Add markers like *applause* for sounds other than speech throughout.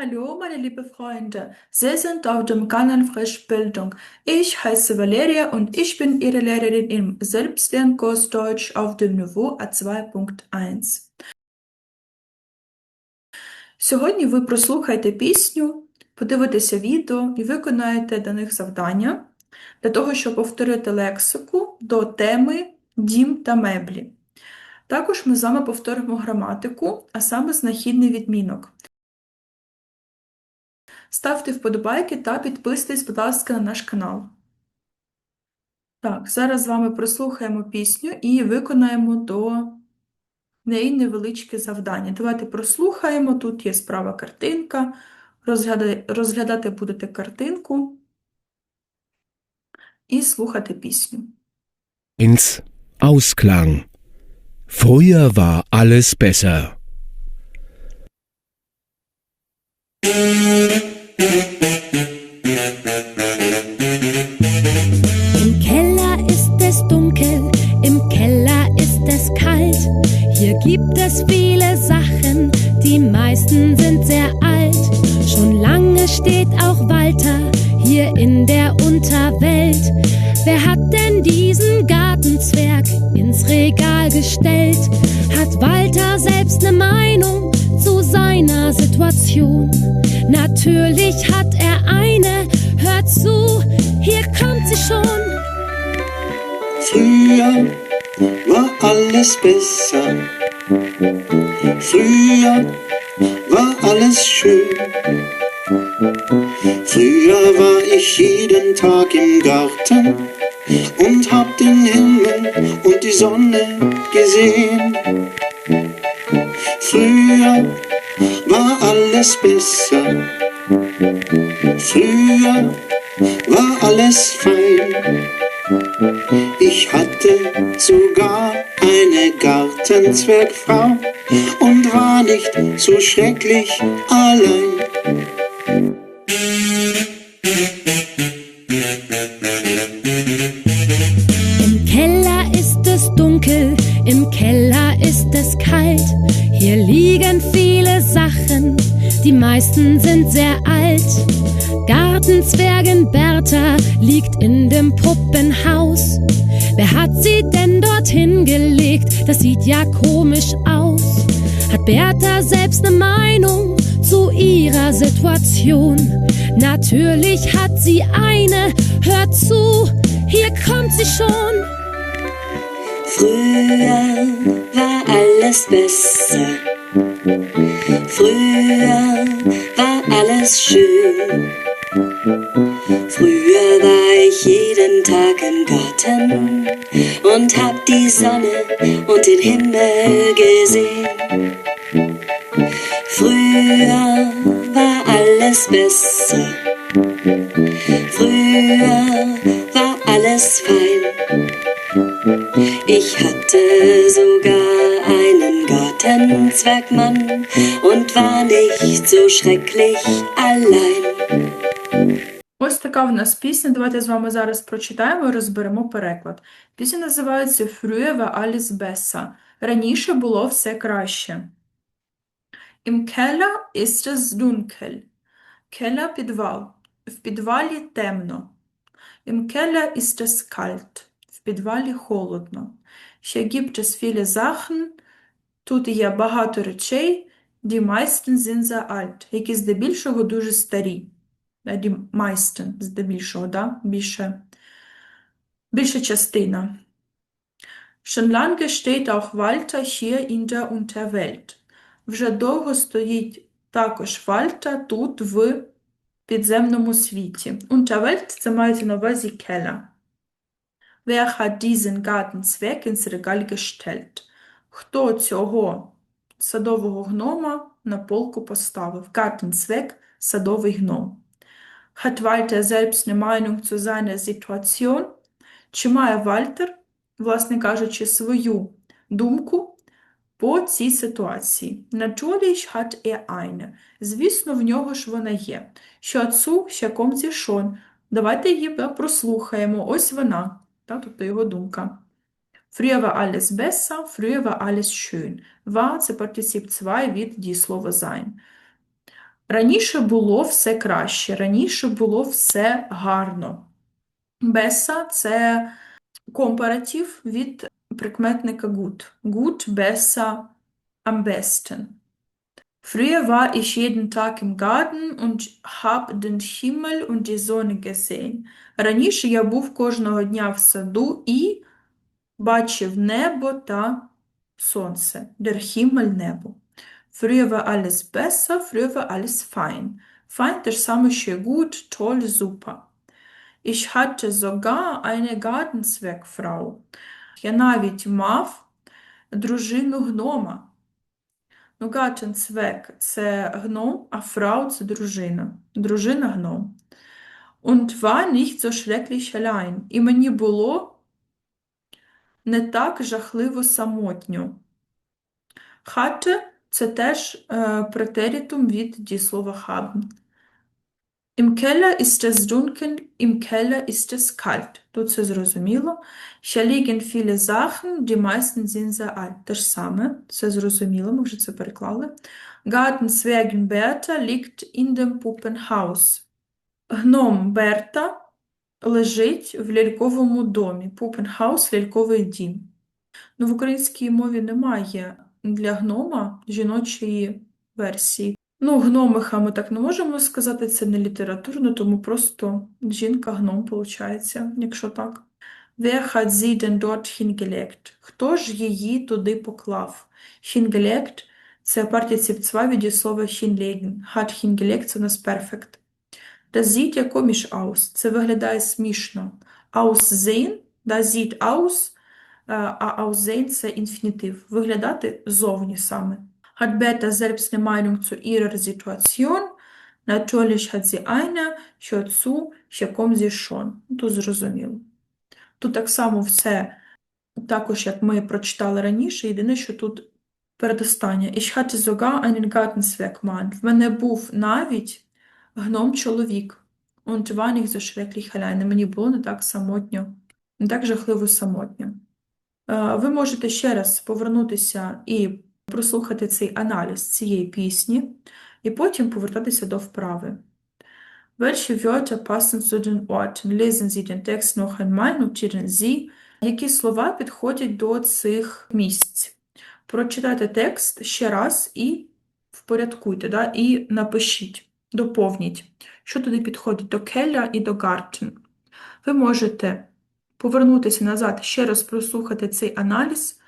Hallo, meine liebe Freunde. Sie sind auf dem Kanal Frischbildung. Ich heiße Valeria und ich bin Ihre Lehrerin im Selbstlernkurs Deutsch auf dem Niveau A2.1. Сьогодні ви прослухаєте пісню, подивитеся відео і виконаєте до них завдання для того, щоб повторити лексику до теми дім та меблі. Також ми з вами повторимо граматику, а саме знахідний відмінок. Ставте вподобайки та підписуйтесь, будь ласка, на наш канал. Так, зараз з вами прослухаємо пісню і виконаємо до неї невеличке завдання. Давайте прослухаємо. Тут є справа картинка. Розгляда- Розглядати будете картинку і слухати пісню. ins Ausklang. Früher war alles besser. Im Keller ist es dunkel, im Keller ist es kalt. Hier gibt es viele Sachen, die meisten sind sehr alt. Schon lange steht auch Walter hier in der Unterwelt. Wer hat denn diesen Gartenzwerg ins Regal gestellt? Hat Walter selbst eine Meinung zu seiner Situation? Natürlich hat er eine, hört zu, hier kommt sie schon. Früher war alles besser. Früher war alles schön. Früher war ich jeden Tag im Garten und hab den Himmel und die Sonne gesehen. Früher war alles besser. Früher war alles fein. Ich hatte sogar eine Gartenzwergfrau und war nicht so schrecklich allein. Bertha liegt in dem Puppenhaus. Wer hat sie denn dorthin gelegt? Das sieht ja komisch aus. Hat Bertha selbst eine Meinung zu ihrer Situation? Natürlich hat sie eine, hört zu, hier kommt sie schon. Früher war alles besser. Früher war alles schön. Früher war ich jeden Tag im Garten und hab die Sonne und den Himmel gesehen. Früher war alles besser. Früher war alles fein. Ich hatte sogar einen Gartenzwergmann und war nicht so schrecklich allein. Ось така в нас пісня. Давайте з вами зараз прочитаємо і розберемо переклад. Пісня називається war alles besser. Раніше було все краще. Im Keller ist es dunkel. Keller – підвал. В підвалі темно. Im Keller ist es kalt. В підвалі холодно. Hier gibt es viele Sachen. Тут є багато речей. Die meisten sind sehr alt. Які здебільшого дуже старі. Die meisten, здебільшого, да? більше, більша частина. Schon lange steht auch Walter hier in der Unterwelt. Вже довго стоїть також Вальта тут в підземному світі. Unterwelt – це мається на увазі Келя. Wer hat diesen Gartenzwerg ins Regal gestellt? Хто цього садового гнома на полку поставив? Gartenzwerg – садовий гном. Hat Walter selbst eine Meinung zu seiner Situation? Чи має Вальтер, власне кажучи, свою думку по цій ситуації? Natürlich hat er eine. Звісно, в нього ж вона є. Ще kommt sie schon? Давайте її прослухаємо. Ось вона, та, тобто його думка. Früher war alles besser, früher war alles schön. War – це партисип 2 від дієслова sein. Раніше було все краще, раніше було все гарно. Besser – це компаратив від прикметника gut. Gut, besser, am besten. Früher war ich jeden Tag im Garten und hab den Himmel und die Sonne gesehen. Раніше я був кожного дня в саду і бачив небо та сонце. Der Himmel – небо. Früher war alles besser, früher war alles fein. Fein – те ж gut, toll, super. Ich hatte sogar eine Gartenzwergfrau. Я навіть мав дружину. Ну, Gartenzwerg – це гном, а Frau – це дружина. Дружина гном. Und war nicht so schrecklich allein. І мені було не так жахливо самотньо. Hatte – це теж е, претерітум від дієслова haben. Im Keller ist es dunkel, im Keller ist es kalt. Тут це зрозуміло. Hier liegen viele Sachen, die meisten sind sehr alt. Те ж саме, це зрозуміло, ми вже це переклали. Gartenzwergin Berta liegt in dem Puppenhaus. Гном Берта лежить в ляльковому домі. Пупенхаус – ляльковий дім. Ну, в українській мові немає для гнома жіночої версії. Ну, гномиха ми так не можемо сказати, це не літературно, тому просто жінка-гном, виходить, якщо так. Wer hat sie denn dort hingelegt? Хто ж її туди поклав? Hingelegt – це партицip цва від слова hinlegen. Hat hingelegt – це у нас перфект. Das sieht ja komisch aus. Це виглядає смішно. Aussehen, das sieht aus, а aussehen – це інфінітив. Виглядати зовні саме. Hat Berta selbst eine Meinung zu ihrer Situation? Natürlich hat sie eine, hierzu, hier kommen sie schon. Тут зрозуміло. Тут так само все, також як ми прочитали раніше, єдине, що тут передостання. Ich hatte sogar einen Gartenzwergmann. В мене був навіть гном-чоловік. Und war nicht so schrecklich alleine. Мені було не так самотньо, не так жахливо самотньо. Е, Ви можете ще раз повернутися і прослухати цей аналіз цієї пісні, і потім повертатися до вправи. Welche Wörter passen zu den Orten? Lesen Sie den Text noch einmal, notieren Sie, які слова підходять до цих місць. Прочитайте текст ще раз і впорядкуйте, да? і напишіть, доповніть, що туди підходить до келя і до гартен. Ви можете повернутися назад, ще раз прослухати цей аналіз,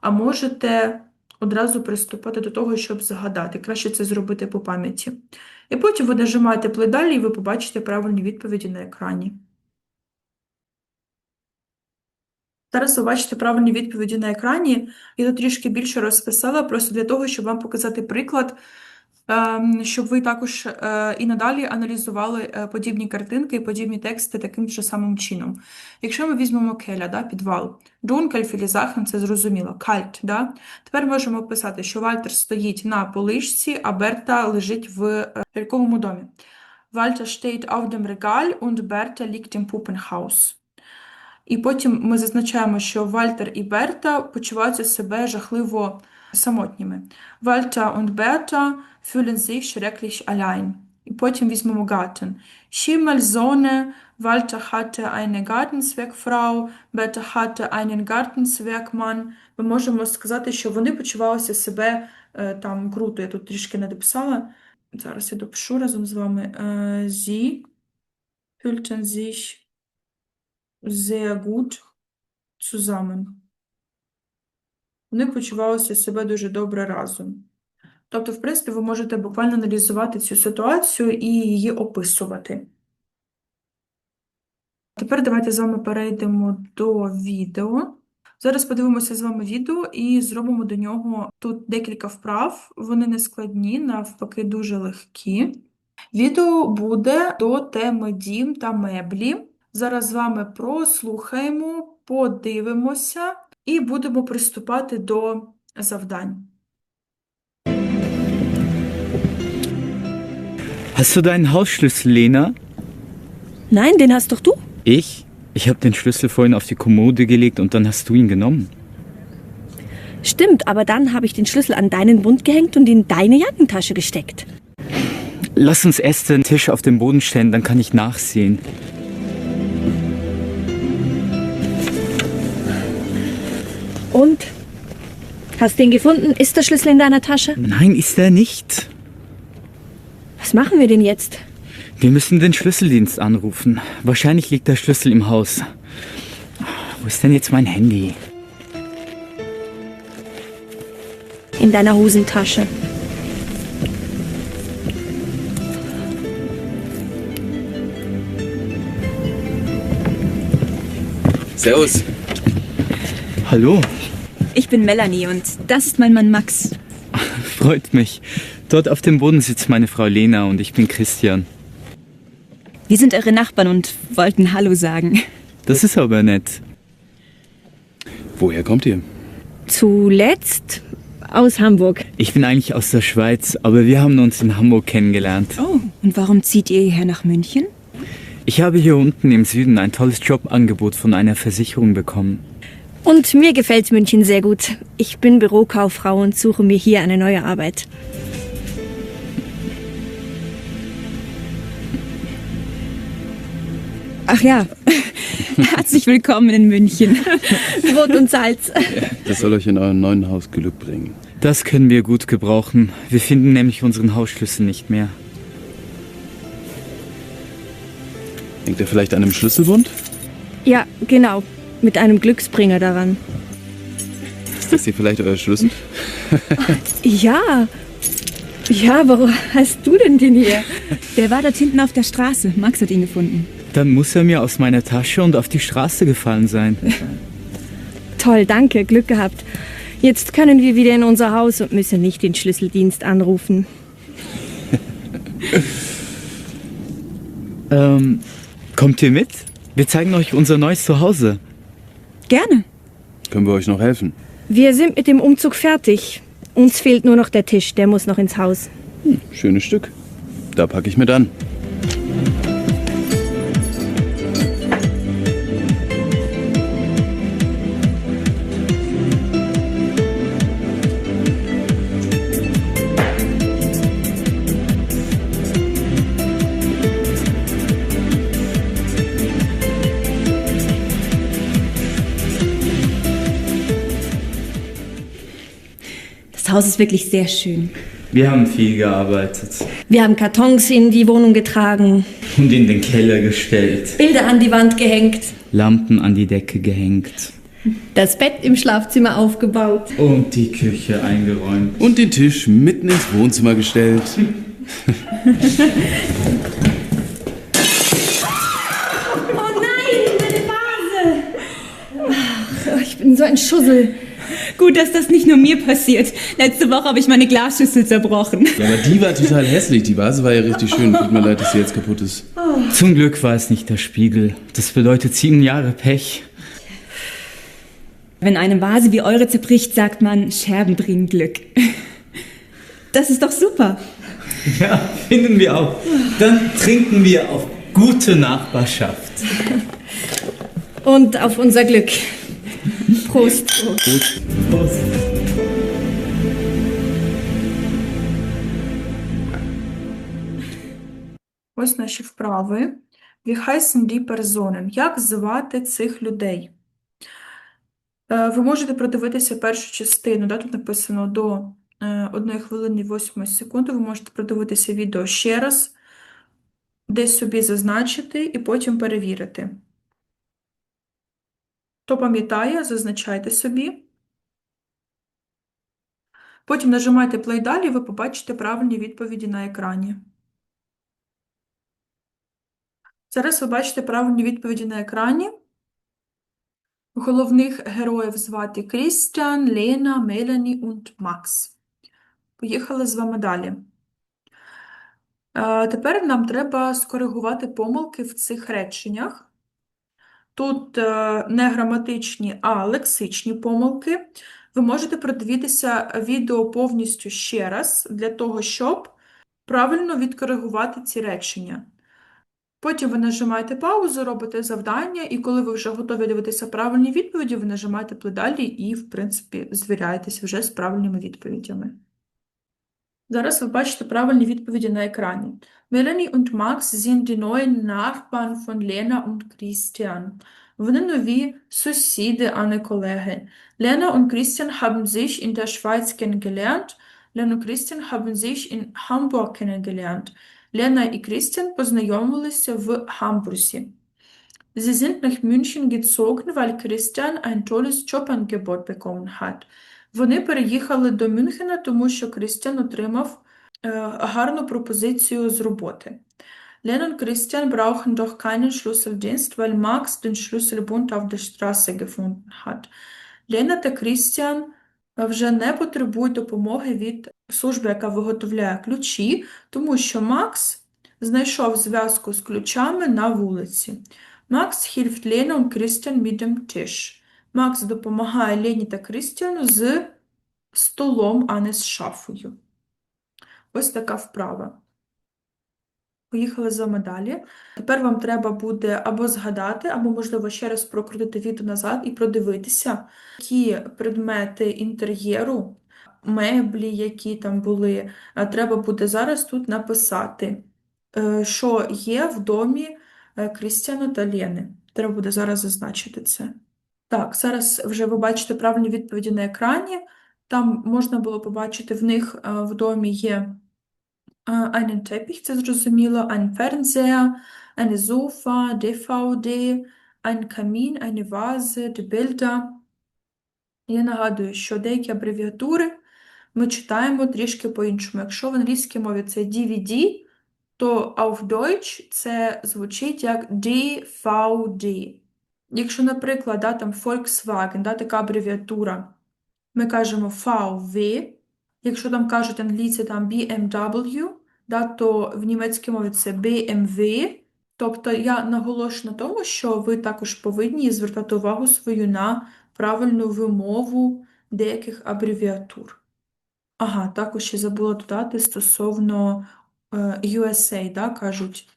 а можете одразу приступати до того, щоб згадати. Краще це зробити по пам'яті. І потім ви нажимаєте play далі, і ви побачите правильні відповіді на екрані. Зараз ви бачите правильні відповіді на екрані. Я тут трішки більше розписала, просто для того, щоб вам показати приклад, щоб ви також е, і надалі аналізували е, подібні картинки і подібні тексти таким же самим чином. Якщо ми візьмемо келя, да, підвал, viele Sachen, це зрозуміло, кальт, да? Тепер можемо писати, що Вальтер стоїть на поличці, а Берта лежить в е, ляльковому домі. Walter steht auf dem Regal und Berta liegt im Puppenhaus. І потім ми зазначаємо, що Вальтер і Берта почуваються себе жахливо самотніми. Walter und Berta fühlen sich schrecklich allein. І потім візьмемо Garten. Schimmel, Sonne, Walter hatte eine Gartenzwergfrau, Berta hatte einen Gartenzwergmann. Ми можемо сказати, що вони почувалися себе е, там круто. Я тут трішки не дописала. Зараз я допишу разом з вами. Е, Sie fühlten sich sehr gut zusammen. Вони почувалися себе дуже добре разом. Тобто, в принципі, ви можете буквально аналізувати цю ситуацію і її описувати. Тепер давайте з вами перейдемо до відео. Зараз подивимося з вами відео і зробимо до нього тут декілька вправ. Вони не складні, навпаки, дуже легкі. Відео буде до теми дім та меблі. Зараз з вами прослухаємо, подивимося і будемо приступати до завдань. Hast du deinen Hausschlüssel, Lena? Nein, den hast doch du. Ich? Ich habe den Schlüssel vorhin auf die Kommode gelegt und dann hast du ihn genommen. Stimmt, aber dann habe ich den Schlüssel an deinen Bund gehängt und in deine Jackentasche gesteckt. Lass uns erst den Tisch auf den Boden stellen, dann kann ich nachsehen. Und? Hast du ihn gefunden? Ist der Schlüssel in deiner Tasche? Nein, ist er nicht. Was machen wir denn jetzt? Wir müssen den Schlüsseldienst anrufen. Wahrscheinlich liegt der Schlüssel im Haus. Wo ist denn jetzt mein Handy? In deiner Hosentasche. Servus. Hallo, Ich bin Melanie und das ist mein Mann Max. *laughs* freut mich. Dort auf dem Boden sitzt meine Frau Lena und ich bin Christian. Wir sind eure Nachbarn und wollten Hallo sagen. Das ist aber nett. Woher kommt ihr? Zuletzt aus Hamburg. Ich bin eigentlich aus der Schweiz, aber wir haben uns in Hamburg kennengelernt. Oh, und warum zieht ihr hierher nach München? Ich habe hier unten im Süden ein tolles Jobangebot von einer Versicherung bekommen. Und mir gefällt München sehr gut. Ich bin Bürokauffrau und suche mir hier eine neue Arbeit. Ach ja, *laughs* herzlich willkommen in München. Brot und Salz. Das soll euch in eurem neuen Haus Glück bringen. Das können wir gut gebrauchen. Wir finden nämlich unseren Hausschlüssel nicht mehr. Hängt ihr vielleicht an einem Schlüsselbund? Ja, genau. Mit einem Glücksbringer daran. Ist das hier vielleicht euer Schlüssel? *laughs* Ja. Ja, warum hast du denn den hier? *laughs* Der war dort hinten auf der Straße. Max hat ihn gefunden. Dann muss er mir aus meiner Tasche und auf die Straße gefallen sein. *laughs* Toll, danke, Glück gehabt. Jetzt können wir wieder in unser Haus und müssen nicht den Schlüsseldienst anrufen. *laughs* Ähm, kommt ihr mit? Wir zeigen euch unser neues Zuhause. Gerne. Können wir euch noch helfen? Wir sind mit dem Umzug fertig. Uns fehlt nur noch der Tisch, der muss noch ins Haus. Schönes Stück. Da packe ich mit an. Haus ist wirklich sehr schön. Wir haben viel gearbeitet Wir haben Kartons in die Wohnung getragen, und in den Keller gestellt, Bilder an die Wand gehängt, Lampen an die Decke gehängt das Bett im Schlafzimmer aufgebaut. und die Küche eingeräumt. Und den Tisch mitten ins Wohnzimmer gestellt. *laughs* Oh nein, meine Vase! Ach, ich bin so ein Schussel. Gut, dass das nicht nur mir passiert. Letzte Woche habe ich meine Glasschüssel zerbrochen. Ja, aber die war total hässlich. Die Vase war ja richtig schön. Tut mir leid, dass sie jetzt kaputt ist. Zum Glück war es nicht der Spiegel. Das bedeutet sieben Jahre Pech. Wenn eine Vase wie eure zerbricht, sagt man, Scherben bringen Glück. Das ist doch super. Ja, finden wir auch. Dann trinken wir auf gute Nachbarschaft. Und auf unser Glück. Prost. Prost. Ось наші вправи. Heißen die Personen? Як звати цих людей? Е, Ви можете продивитися першу частину, да, тут написано до 1 хвилини 8 секунди. Ви можете продивитися відео ще раз, десь собі зазначити і потім перевірити. Хто пам'ятає, зазначайте собі. Потім нажимайте play далі, ви побачите правильні відповіді на екрані. Зараз ви бачите правильні відповіді на екрані. Головних героїв звати Крістіан, Лена, Мелані і Макс. Поїхали з вами далі. Е, Тепер нам треба скоригувати помилки в цих реченнях. Тут е, не граматичні, а лексичні помилки. Ви можете продивитися відео повністю ще раз для того, щоб правильно відкоригувати ці речення. Потім ви нажимаєте паузу, робите завдання, і коли ви вже готові дивитися правильні відповіді, ви нажимаєте плей далі і, в принципі, звіряєтесь вже з правильними відповідями. Зараз ви бачите правильні відповіді на екрані. Melanie und Max sind die neuen Nachbarn von Lena und Christian. Вони нові сусіди, а не колеги. Lena und Christian haben sich in der Schweiz kennengelernt. Lena und Christian haben sich in Hamburg kennengelernt. Lena і Christian познайомилися в Гамбурзі. Sie sind nach München gezogen, weil Christian ein tolles Jobangebot bekommen hat. Вони переїхали до Мюнхена, тому що Крістіан отримав е, гарну пропозицію з роботи. Len und Christian brauchen doch keinen Schlüsseldienst, weil Max den Schlüsselbund auf der Straße gefunden hat. Лена та Крістіан вже не потребують допомоги від служби, яка виготовляє ключі, тому що Макс знайшов зв'язку з ключами на вулиці. Макс hilft Lena und Christian mit dem Tisch. Макс допомагає Лені та Крістіану з столом, а не з шафою. Ось така вправа. Поїхали з вами далі. Тепер вам треба буде або згадати, або, можливо, ще раз прокрутити відео назад і продивитися, які предмети інтер'єру, меблі, які там були, е, треба буде зараз тут написати, е, що є в домі е, Крістіана та Лєни. Треба буде зараз зазначити це. Так, зараз вже ви бачите правильні відповіді на екрані. Там можна було побачити, в них е, в домі є е, einen Teppich, це зрозуміло, ein Fernseher, eine Sofa, DVD, ein Kamin, eine Vase, die Bilder. Я нагадую, що деякі абревіатури ми читаємо трішки по-іншому. Якщо в англійській мові це DVD, то auf Deutsch це звучить як DVD. Якщо, наприклад, да, там Volkswagen, да, така абревіатура, ми кажемо VW. Якщо там кажуть англійці там BMW, да, то в німецькій мові це BMW. Тобто я наголошую на тому, що ви також повинні звертати увагу свою на правильну вимову деяких абревіатур. Ага, також ще забула додати стосовно е, USA, да, кажуть,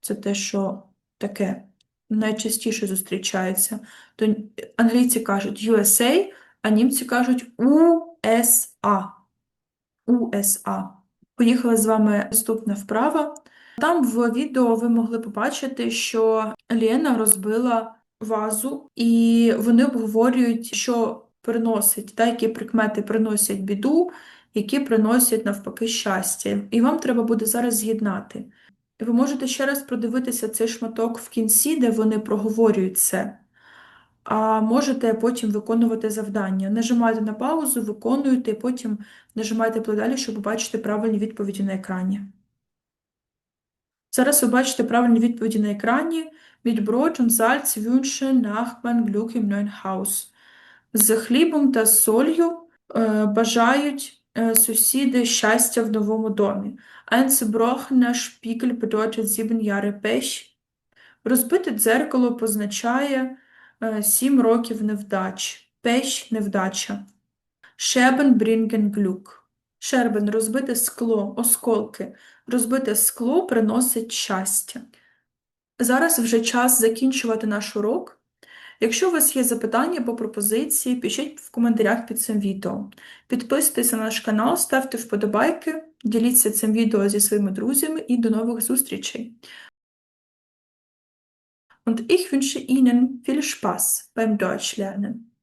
це те, що таке найчастіше зустрічається. То англійці кажуть USA, а німці кажуть USA. USA. Поїхали з вами наступна вправа. Там в відео ви могли побачити, що Лена розбила вазу, і вони обговорюють, що приносить, та, які прикмети приносять біду, які приносять навпаки щастя. І вам треба буде зараз з'єднати. Ви можете ще раз продивитися цей шматок в кінці, де вони проговорюють це. А можете потім виконувати завдання. Нажимайте на паузу, виконуєте, і потім нажимайте плей щоб побачити правильні відповіді на екрані. Зараз ви бачите правильні відповіді на екрані. Mit Brot und Salz wünschen Nachbarn Glück. З хлібом та солью е, бажають е, сусіди щастя в новому домі. Ein zerbrochener Spiegel bedeutet sieben Jahre Pech. Розбите дзеркало позначає е, сім років невдач. Пеш – невдача. Scherben bringen Glück. Шербен – розбите скло, осколки. Розбите скло приносить щастя. Зараз вже час закінчувати наш урок. Якщо у вас є запитання або пропозиції, пишіть в коментарях під цим відео. Підписуйтесь на наш канал, ставте вподобайки, діліться цим відео зі своїми друзями і до нових зустрічей. Und ich wünsche Ihnen viel Spaß beim Deutschlernen.